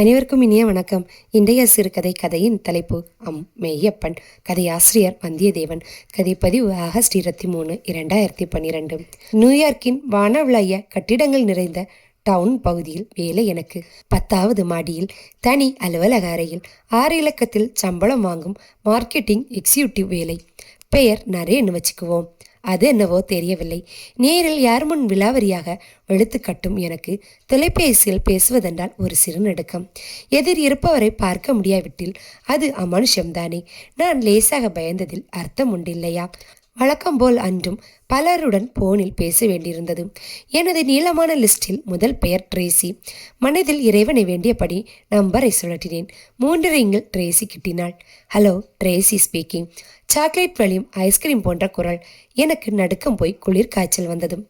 அனைவருக்கும் இனிய வணக்கம். இன்றைய சிறுகதை கதையின் தலைப்பு அம் மெய்யப்பன் கதையாசிரியர் வந்தியத்தேவன். கதைப்பதிவு ஆகஸ்ட் இருபத்தி மூணு இரண்டாயிரத்தி பன்னிரெண்டு. நியூயார்க்கின் வானவிளைய கட்டிடங்கள் நிறைந்த டவுன் பகுதியில் வேலை எனக்கு. பத்தாவது மாடியில் தனி அலுவலக அறையில் ஆறு இலக்கத்தில் சம்பளம் வாங்கும் மார்க்கெட்டிங் எக்ஸிக்யூட்டிவ் வேலை. பெயர் நரேன்னு வச்சுக்குவோம். அது என்னவோ தெரியவில்லை. நேரில் யார் முன் விலாவரியாக வெளுத்து கட்டும் எனக்கு தொலைபேசியில் பேசுவதென்றால் ஒரு சிறுநடுக்கம். எதிர் இருப்பவரை பார்க்க முடியாவிட்டில் அது அமனுஷம்தானே. நான் லேசாக பயந்ததில் அர்த்தம் உண்டில்லையா? வழக்கம் போல் அன்றும் பலருடன் போனில் பேச வேண்டியிருந்தது. எனது நீளமான லிஸ்டில் முதல் பெயர் ட்ரேசி. மனதில் இறைவனை வேண்டியபடி நம்பரை சுழற்றினேன். மூன்று ரிங்கில் Tracy கிட்டினாள். Hello Tracy speaking. Chocolate வழியும் ஐஸ்கிரீம் போன்ற குரல். எனக்கு நடுக்கம் போய் குளிர் காய்ச்சல் வந்தது.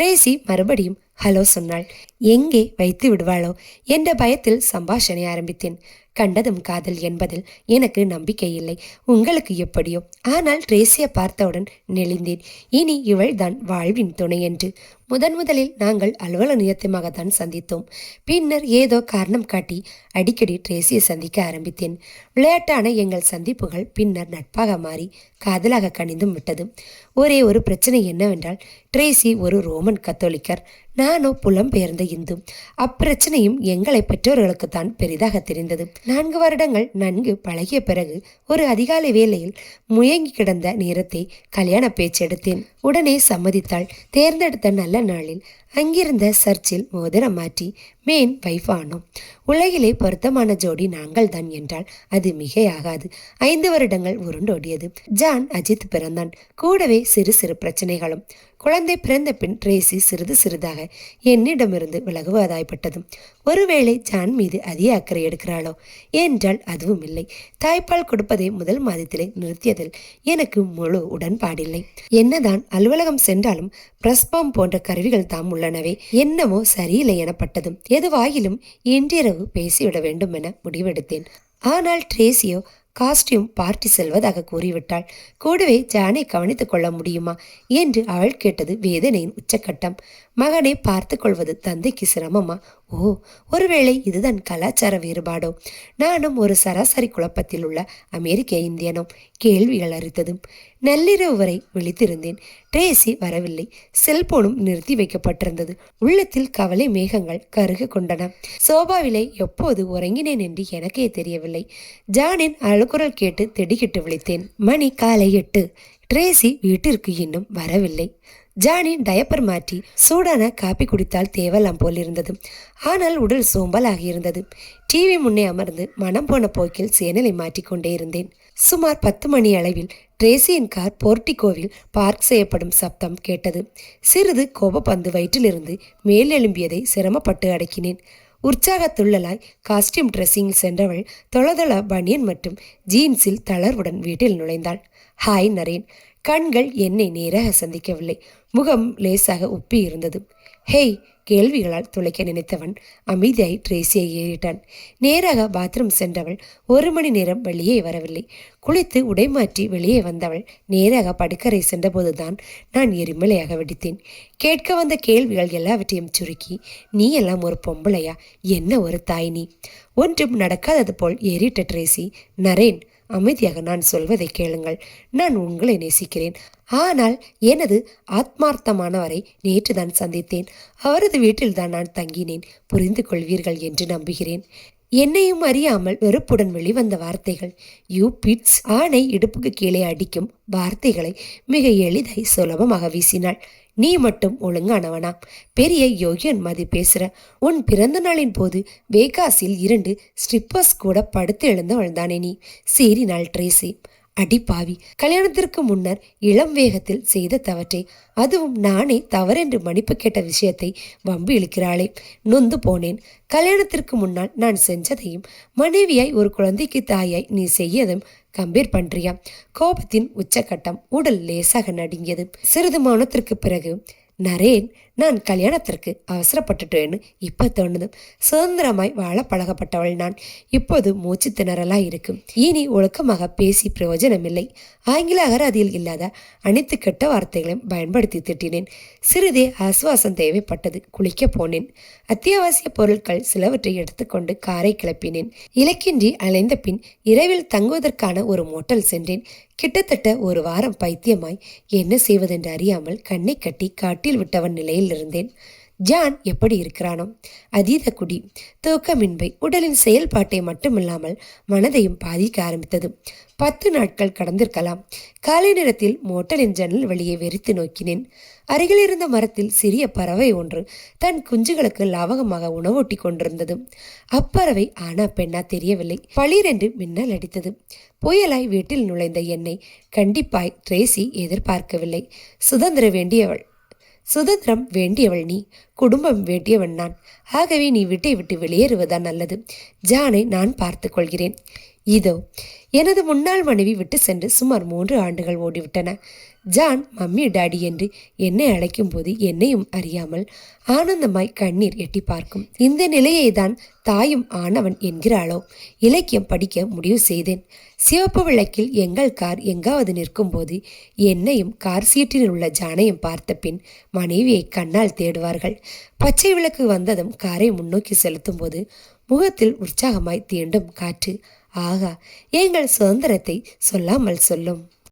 ட்ரேசி மறுபடியும் ஹலோ சொன்னாள். எங்கே வைத்து விடுவாளோ என்ற பயத்தில் சம்பாஷணை ஆரம்பித்தேன். கண்டதும் காதல் என்பதில் எனக்கு நம்பிக்கை இல்லை. உங்களுக்கு எப்படியோ. ஆனால் ட்ரேசியை பார்த்தவுடன் நெளிந்தேன். இனி இவள்தான் வாழ்வின் துணை என்று. முதன் முதலில் நாங்கள் அலுவலக நியத்தமாகத்தான் சந்தித்தோம். பின்னர் ஏதோ காரணம் காட்டி அடிக்கடி ட்ரேசியை சந்திக்க ஆரம்பித்தேன். விளையாட்டான எங்கள் சந்திப்புகள் பின்னர் நட்பாக மாறி காதலாக கனிந்தும் விட்டது. ஒரே ஒரு பிரச்சனை என்னவென்றால் ட்ரேசி ஒரு ரோமன் கத்தோலிக்கர். நானோ புலம்பெயர்ந்த இந்து அப்பிரச்சனையும் எங்களை பெற்றோர்களுக்குத்தான் பெரிதாக தெரிந்தது. நான்கு வருடங்கள் நன்கு பழகிய பிறகு ஒரு அதிகாலை வேளையில் முயங்கி கிடந்த நேரத்தை கல்யாண பேச்செடுத்தேன் உடனே சம்மதித்தாள். தேர்ந்தெடுத்த நல்ல நாளில் அங்கிருந்த சர்ச்சில் மோதிரம் மாற்றி மேன் வைஃப் ஆனோம் உலகிலே பொருத்தமான ஜோடி நாங்கள் தான் என்றால் அது மிகையாகாது. ஐந்து வருடங்கள் உருண்டோடியது. ஜான் அஜித் பிறந்தான். கூடவே சிறு சிறு பிரச்சனைகளும். குழந்தை பிறந்த பின் ட்ரேசி சிறிது சிறிதாக என்னிடமிருந்து விலகுவதாய்ப்பட்டது. ஒருவேளை ஜான் மீது அதிக அக்கறை எடுக்கிறாளோ? என்றால் அதுவும் இல்லை. தாய்ப்பால் கொடுப்பதை முதல் மாதத்திலே நிறுத்தியதில் எனக்கு முழு உடன்பாடில்லை. என்னதான் அலுவலகம் சென்றாலும் பிரஸ்பாம் போன்ற கருவிகள் தாம் உள்ளனவே. என்னமோ சரியில்லை எனப்பட்டதும் எதுவாயிலும் இன்றிரவு பேசிவிட வேண்டும் என முடிவெடுத்தேன். ஆனால் ட்ரேசியோ காஸ்டியூம் பார்ட்டி செல்வதாக கூறிவிட்டாள். கூடவே ஜானை கவனித்துக் கொள்ள முடியுமா? என்று அவள் கேட்டது வேதனையின் உச்சக்கட்டம். மகனை பார்த்து கொள்வது தந்தைக்கு சிரமமா? ஓ ஒருவேளை இதுதான் கலாச்சார வேறுபாடோ? நானும் ஒரு சராசரி குழப்பத்தில் உள்ள அமெரிக்க இந்தியனும் கேள்விகள் அரித்ததும் நள்ளிரவு வரை விழித்திருந்தேன். ட்ரேசி வரவில்லை. செல்போனும் நிறுத்தி வைக்கப்பட்டிருந்தது. உள்ளத்தில் கவலை மேகங்கள் கருக கொண்டன. சோபாவிலே எப்போது உறங்கினேன் என்று எனக்கே தெரியவில்லை. ஜானின் அழுக்குரல் கேட்டு திடுக்கிட்டு விழித்தேன். மணி காலை எட்டு. ட்ரேசி வீட்டிற்கு இன்னும் வரவில்லை. ஜானி டயப்பர் மாற்றி சூடான காப்பி குடித்தால் தேவலாம் போல் இருந்தது. ஆனால் உடல் சோம்பல் ஆகியிருந்தது டிவி முன்னே அமர்ந்து மனம் போன போக்கில் சேனலை மாற்றிக்கொண்டே இருந்தேன். சுமார் பத்து மணி அளவில் ட்ரேசியின் கார் போர்டிகோவில் பார்க் செய்யப்படும் சப்தம் கேட்டது. சிறிது கோபப்பந்து வயிற்றிலிருந்து மேலெழும்பியதை சிரமப்பட்டு அடக்கினேன். உற்சாகத்துள்ளலாய் காஸ்டியூம் ட்ரெஸ்ஸிங்கில் சென்றவள் தொளதொள பனியன் மற்றும் ஜீன்ஸில் தளர்வுடன் வீட்டில் நுழைந்தாள். ஹாய் நரேன். கண்கள் என்னை நேராக சந்திக்கவில்லை. முகம் லேசாக உப்பி இருந்தது. ஹேய் கேள்விகளால் துளைக்க நினைத்தவன் அமைதியாய் ட்ரேசியை ஏறிட்டான். நேராக பாத்ரூம் சென்றவள் ஒரு மணி நேரம் வெளியே வரவில்லை. குளித்து உடைமாற்றி வெளியே வந்தவள் நேராக படுக்கரை சென்றபோதுதான் நான் எரிமலையாக வெடித்தேன். கேட்க வந்த கேள்விகள் எல்லாவற்றையும் சுருக்கி நீ எல்லாம் ஒரு பொம்பளையா? என்ன ஒரு தாய் நீ? ஒன்றும் நடக்காதது போல் ஏறிட்ட ட்ரேசி நரேன் அமைதியாக நான் சொல்வதை கேளுங்கள். நான் உங்களை நேசிக்கிறேன். ஆனால் எனது ஆத்மார்த்தமானவரை நேற்று தான் சந்தித்தேன். அவரது வீட்டில்தான் நான் தங்கினேன். புரிந்து கொள்வீர்கள் என்று நம்புகிறேன். என்னையும் அறியாமல் வெறுப்புடன் வெளிவந்த வார்த்தைகள். யூ பிட்ஸ் ஆணை இடுப்புக்கு கீழே அடிக்கும் வார்த்தைகளை மிக எளிதாய் சுலபமாக வீசினாள். நீ மட்டும் ஒழுங்கானவனா? பெரிய யோகியன் மாதிரி பேசுற. உன் பிறந்த நாளின் போது வேகாஸில் இரண்டு ஸ்ட்ரிப்பர்ஸ் கூட படுத்து எழுந்தவள் தானே நீ. சீறினாள் ட்ரேசி. அடிப்பாவி கல்யாணத்திற்கு முன்னர் இளம் வேகத்தில் செய்த தவற்றை. அதுவும் நானே தவறென்று மன்னிப்பு கேட்ட விஷயத்தை வம்பு இழுக்கிறாளே. நொந்து போனேன். கல்யாணத்திற்கு முன்னால் நான் செஞ்சதையும் மனைவியாய் ஒரு குழந்தைக்கு தாயாய் நீ செய்யதும் கம்பேர் பண்றியா? கோபத்தின் உச்சக்கட்டம் உடல் லேசாக நடுங்கியது. சிறிது மௌனத்திற்கு பிறகு நரேன் நான் கல்யாணத்திற்கு அவசரப்பட்டுட்டேன்னு இப்போ தோணுது. சுதந்திரமாய் வாழ பழகப்பட்டவள் நான். இப்போது மூச்சு திணறலாக இருக்கும். இனி ஒழுக்கமாக பேசி பிரயோஜனமில்லை. ஆங்கில அகராதியில் இல்லாத அனைத்து கெட்ட வார்த்தைகளையும் பயன்படுத்தி திட்டினேன். சிறிதே ஆசுவாசம் தேவைப்பட்டது. குளிக்க போனேன். அத்தியாவசிய பொருட்கள் சிலவற்றை எடுத்துக்கொண்டு காரை கிளப்பினேன். இலக்கின்றி அலைந்த பின் இரவில் தங்குவதற்கான ஒரு மோட்டல் சென்றேன். கிட்டத்தட்ட ஒரு வாரம் பைத்தியமாய் என்ன செய்வதென்று அறியாமல் கண்ணை கட்டி காட்டில் விட்டவன் நிலையில் இருந்தேன் ஜான் எப்படி இருக்கிறானோ அதீத குடி தூக்கமின்மை உடலின் செயல்பாட்டை மட்டுமில்லாமல் மனதையும் பாதிக்க ஆரம்பித்தது. பத்து நாட்கள் கடந்திருக்கலாம். காலை நேரத்தில் மோட்டலின் ஜன்னல் வெளியே வெறித்து நோக்கினேன். அருகில் இருந்த மரத்தில் சிறிய பறவை ஒன்று தன் குஞ்சுகளுக்கு லாவகமாக உணவூட்டி கொண்டிருந்தது. அப்பறவை ஆனா பெண்ணா தெரியவில்லை. பளிரென்று மின்னல் அடித்தது. புயலாய் வீட்டில் நுழைந்த என்னை கண்டிப்பாய் ட்ரேசி எதிர்பார்க்கவில்லை. சுதந்திர வேண்டியவள். சுதந்திரம் வேண்டியவள் நீ குடும்பம் வேண்டியவன் நான். ஆகவே நீ வீட்டை விட்டு வெளியேறுவதா நல்லது. ஜானை நான் பார்த்து கொள்கிறேன். இதோ எனது முன்னாள் மனைவி விட்டு சென்று சுமார் மூன்று ஆண்டுகள் ஓடிவிட்டன. ஜான் மம்மி டாடி என்று என்னை அழைக்கும் போது என்னையும் அறியாமல் ஆனந்தமாய் கண்ணீர் எட்டி பார்க்கும். இந்த நிலையை தான் தாயும் ஆனவன் என்கிறாளோ? இலக்கியம் படிக்க முடிவு செய்தேன். சிவப்பு விளக்கில் எங்கள் கார் எங்காவது நிற்கும் போது என்னையும் கார் சீட்டில் உள்ள ஜானையும் பார்த்த பின் மனைவியை கண்ணால் தேடுவார்கள். பச்சை விளக்கு வந்ததும் காரை முன்னோக்கி செலுத்தும் போது முகத்தில் உற்சாகமாய் தீண்டும் காற்று ஆகா எங்கள் சுதந்திரத்தை சொல்லாமல் சொல்லும்.